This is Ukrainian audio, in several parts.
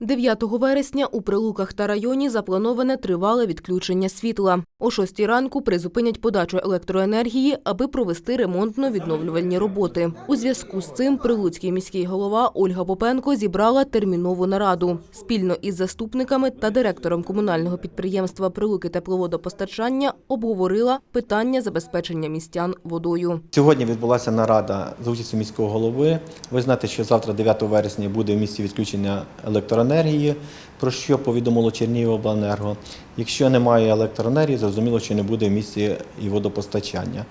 9 вересня у Прилуках та районі заплановане тривале відключення світла. О 6 ранку призупинять подачу електроенергії, аби провести ремонтно-відновлювальні роботи. У зв'язку з цим прилуцький міський голова Ольга Попенко зібрала термінову нараду. Спільно із заступниками та директором комунального підприємства «Прилуки тепловодопостачання» обговорила питання забезпечення містян водою. Сьогодні відбулася нарада за участю міського голови. Ви знаєте, що завтра, 9 вересня, буде в місті відключення електроенергії, електроенергії про що повідомило Чернігівобленерго. Якщо немає електроенергії, зрозуміло, що не буде в місті і водопостачання.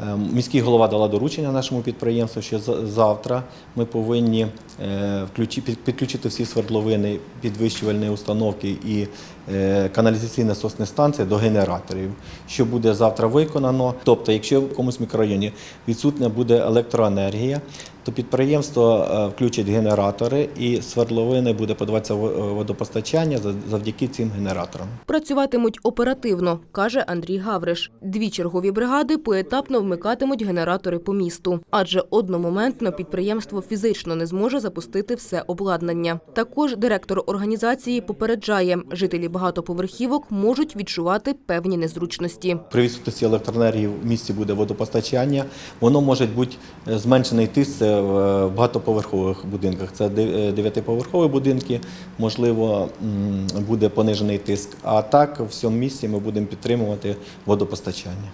Е, Міський голова дала доручення нашому підприємству, що за- завтра ми повинні е, підключити всі свердловини, підвищувальні установки і е, каналізаційні насосні станції до генераторів, що буде завтра виконано. Тобто, якщо в якомусь мікрорайоні відсутня буде електроенергія, то підприємство е, включить генератори і свердловини буде подаватися водопостачання за- завдяки цим генераторам. Працюватимуть оперативно, каже Андрій Гавриш. Дві чергові бригади поетапно вмикатимуть генератори по місту, адже одномоментно підприємство фізично не зможе запустити все обладнання. Також директор організації попереджає, жителі багатоповерхівок можуть відчувати певні незручності. При відсутності електроенергії в місті буде водопостачання. Воно може бути е, зменшений тиск в е, багатоповерхових будинках. Це е, дев'ятиповерхові будинки, можливо, буде понижений тиск. А так в цьому місці ми будемо підтримувати водопостачання.